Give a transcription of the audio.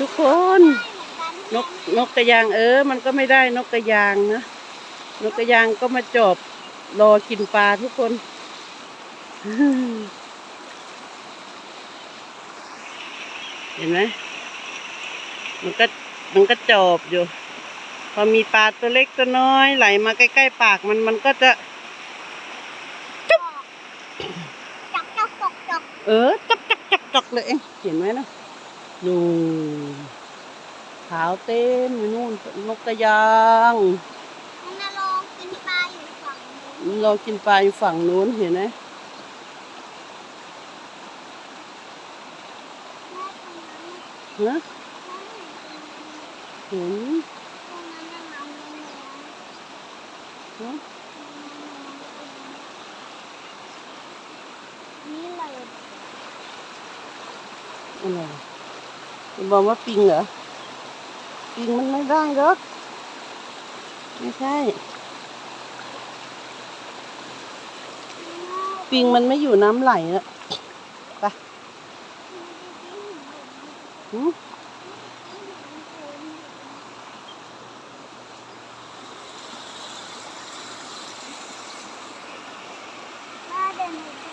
ทุกคน นกนกกระยางเออ มันก็ไม่ได้นกกระยางนะ นกกระยางก็มาจอบรอกินปลาทุกคนเห็นไหมมันก็มันก็จอบอยู่ พอมีปลาตัวเล็กตัวน้อย ไหลมาใกล้ๆปากมันมันก็จะจับจับจกจกเออจับจับจับจับเลยเองเห็นไหมนะ นู่นขาวเต็มอยู่นู่นนกกระยางมันมาลองกินปลาอยู่ฝั่งนู้นเรากินปลาอยู่ฝั่งนู้นเห็นไหมแม่ตรงนั้นฮะแม่เห็นเห็นตรงนั้นน่ะน้ำแดงฮะๆนี่เลยอะไร อย่บอกว่าปิงเหรอ ปิงมันไม่ร่างหรอกไม่ใช่ ปิงมันไม่อยู่น้ำไหลนะไปหืมเดิน